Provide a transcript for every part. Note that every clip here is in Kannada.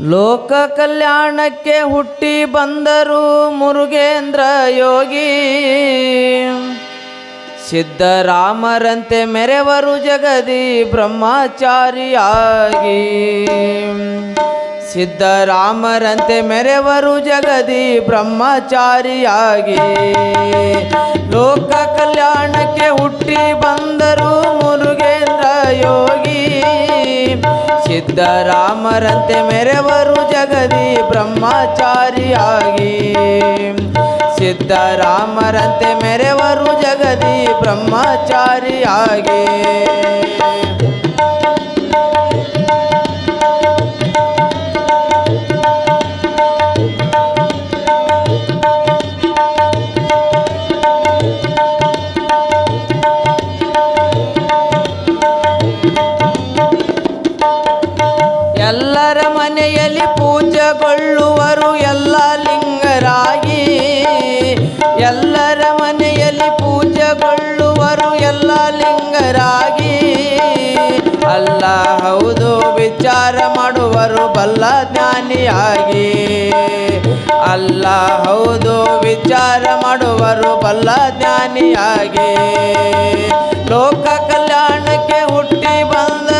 ಲೋಕ ಕಲ್ಯಾಣಕ್ಕೆ ಹುಟ್ಟಿ ಬಂದರು ಮುರುಗೇಂದ್ರ ಯೋಗಿ. ಸಿದ್ಧರಾಮರಂತೆ ಮೆರೆವರು ಜಗದಿ ಬ್ರಹ್ಮಚಾರಿಯಾಗಿ. ಸಿದ್ದರಾಮರಂತೆ ಮೆರೆವರು ಜಗದಿ ಬ್ರಹ್ಮಚಾರಿಯಾಗಿ. ಲೋಕ ಕಲ್ಯಾಣಕ್ಕೆ ಹುಟ್ಟಿ ಬಂದರು ಮುರುಗೇಂದ್ರ ಯೋಗಿ. ಸಿದ್ದರಾಮರಂತೆ ಮೆರೆವರು ಜಗದಿ ಬ್ರಹ್ಮಚಾರಿಯಾಗಿ. ಸಿದ್ದರಾಮರಂತೆ ಮೆರೆವರು ಜಗದಿ ಬ್ರಹ್ಮಚಾರಿಯಾಗಿ. ಮನೆಯಲ್ಲಿ ಪೂಜೆಗೊಳ್ಳುವರು ಎಲ್ಲ ಲಿಂಗರಾಗಿ. ಎಲ್ಲರ ಮನೆಯಲ್ಲಿ ಪೂಜೆಗೊಳ್ಳುವರು ಎಲ್ಲ ಲಿಂಗರಾಗಿ. ಅಲ್ಲ, ಹೌದು, ವಿಚಾರ ಮಾಡುವರು ಬಲ್ಲ ಜ್ಞಾನಿಯಾಗಿ. ಅಲ್ಲ, ಹೌದು, ವಿಚಾರ ಮಾಡುವರು ಬಲ್ಲ ಜ್ಞಾನಿಯಾಗಿ. ಲೋಕ ಕಲ್ಯಾಣಕ್ಕೆ ಹುಟ್ಟಿ ಬಂದರು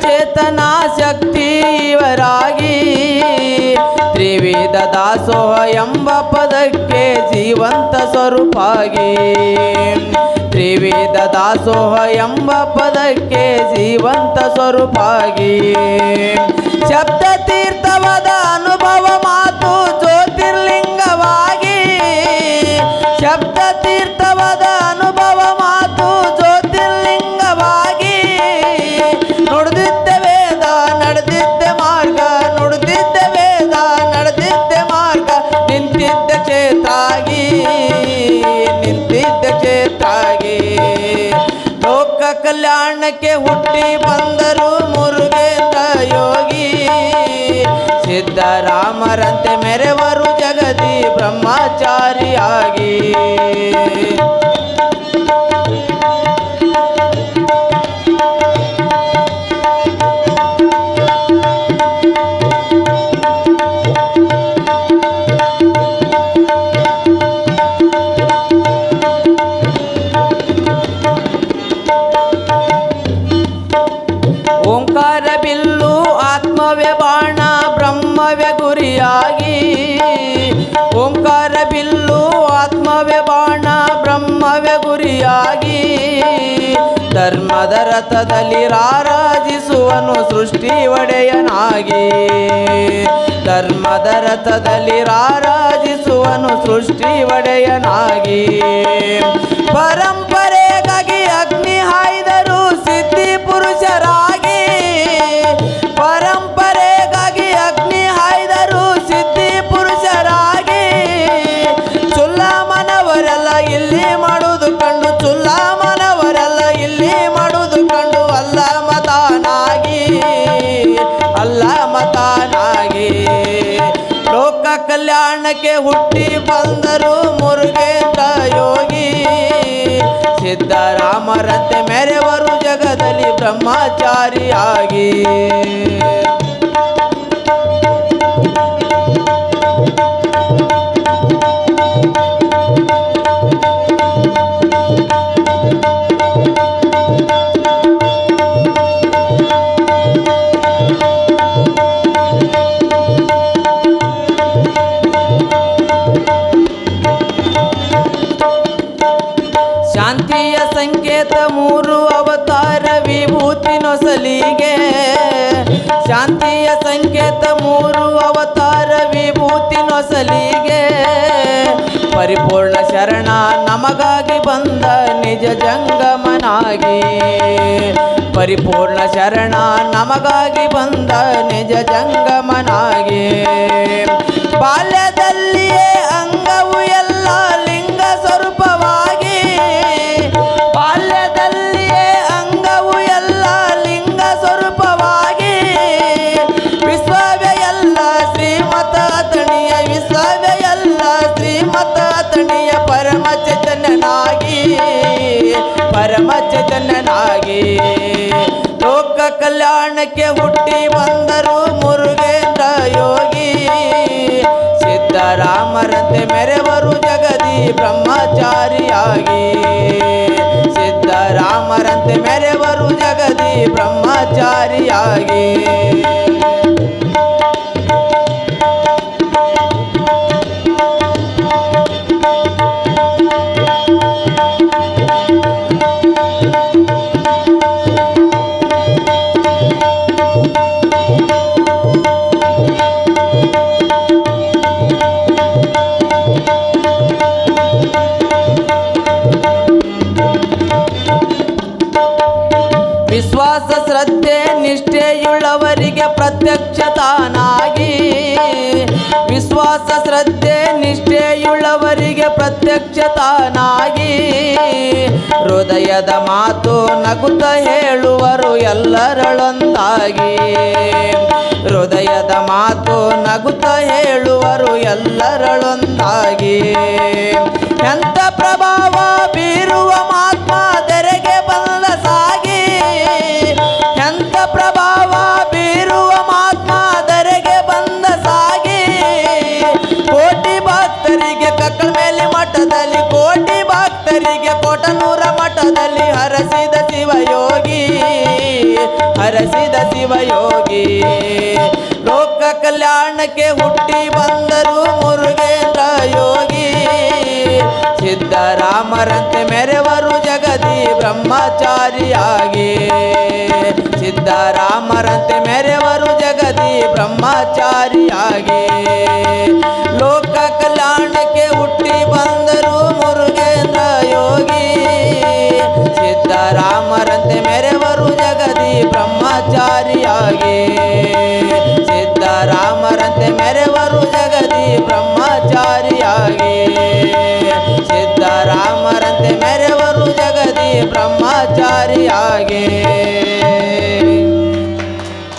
ಚೇತನ ಶಕ್ತಿ ಇವರಾಗಿ ತ್ರಿವಿಧ ದಾಸೋಹ ಎಂಬ ಪದಕ್ಕೆ ಜೀವಂತ ಸ್ವರೂಪಾಗಿ ತ್ರಿವಿಧ ದಾಸೋಹ ಎಂಬ ಪದಕ್ಕೆ ಜೀವಂತ ಸ್ವರೂಪಾಗಿ ಶಬ್ದ ತೀರ್ಥವಾದ ಅನುಭವ ಕಲ್ಯಾಣಕ್ಕೆ ಹುಟ್ಟಿ ಬಂದರು ಮುರುಗೇಂದ್ರ ಯೋಗಿ. ಸಿದ್ಧರಾಮರಂತೆ ಮೆರೆವರು ಜಗದಿ ಬ್ರಹ್ಮಚಾರಿಯಾಗಿ. ರಥದಲ್ಲಿ ರಾರಾಜಿಸುವನು ಸೃಷ್ಟಿ ಒಡೆಯನಾಗಿ. ಧರ್ಮದ ರಥದಲ್ಲಿ ರಾರಾಜಿಸುವನು ಸೃಷ್ಟಿ ಒಡೆಯನಾಗಿ. ಪರಂಪರೆಗಾಗಿ ಸಿದ್ದರಾಮರಂತೆ ಮೆರೆವರು ಜಗದಲ್ಲಿ ಬ್ರಹ್ಮಚಾರಿಯಾಗಿ. ಸಂಕೇತ ಮೂರು ಅವತಾರ ವಿಭೂತಿ ನೊಸಲಿಗೆ. ಶಾಂತಿಯ ಸಂಕೇತ ಮೂರು ಅವತಾರ ವಿಭೂತಿ ನೊಸಲಿಗೆ. ಪರಿಪೂರ್ಣ ಶರಣ ನಮಗಾಗಿ ಬಂದ ನಿಜ ಜಂಗಮನಾಗಿ. ಪರಿಪೂರ್ಣ ಶರಣ ನಮಗಾಗಿ ಬಂದ ನಿಜ ಜಂಗಮನಾಗಿ. ಬಾಲ್ಯದಲ್ಲಿಯೇ ಪರಮ ಚೈತನ್ಯನಾಗಿ ಲೋಕ ಕಲ್ಯಾಣಕ್ಕೆ ಹುಟ್ಟಿ ಬಂದರು ಮುರುಗೇಂದ್ರ ಯೋಗಿ. ಸಿದ್ದರಾಮರಂತೆ ಮೆರೆವರು ಜಗದಿ ಬ್ರಹ್ಮಚಾರಿಯಾಗಿ. ಸಿದ್ದರಾಮರಂತೆ ಮೆರೆವರು ಜಗದಿ ಬ್ರಹ್ಮಚಾರಿಯಾಗಿ. ನಿಷ್ಠೆಯುಳ್ಳವರಿಗೆ ಪ್ರತ್ಯಕ್ಷ ತಾನಾಗಿ ವಿಶ್ವಾಸ, ಶ್ರದ್ಧೆ, ನಿಷ್ಠೆಯುಳ್ಳವರಿಗೆ ಪ್ರತ್ಯಕ್ಷತಾನಾಗಿ ಹೃದಯದ ಮಾತು ನಗುತ್ತ ಹೇಳುವರು ಎಲ್ಲರಳೊಂದಾಗಿ ಹೃದಯದ ಮಾತು ನಗುತ್ತ ಹೇಳುವರು ಎಲ್ಲರಳೊಂದಾಗಿ ಎಂಥ ಪ್ರಭಾವ ಬೀರುವ ಮಾತ್ಮ ತೆರೆಗೆ ಬಂದ ಸಾಗಿ. ಹರಸಿದ ಶಿವಯೋಗಿ. ಲೋಕ ಕಲ್ಯಾಣಕ್ಕೆ ಹುಟ್ಟಿ ಬಂದರು ಮುರುಗೇಂದ್ರ ಯೋಗಿ. ಸಿದ್ದರಾಮರಂತೆ ಮೆರೆವರು ಜಗದಿ ಬ್ರಹ್ಮಚಾರಿಯಾಗಿ. ಸಿದ್ದರಾಮರಂತೆ ಮೆರೆವರು ಜಗದಿ ಬ್ರಹ್ಮಚಾರಿಯಾಗಿ. ಲೋಕ ಬ್ರಹ್ಮಚಾರಿಯಾಗಿ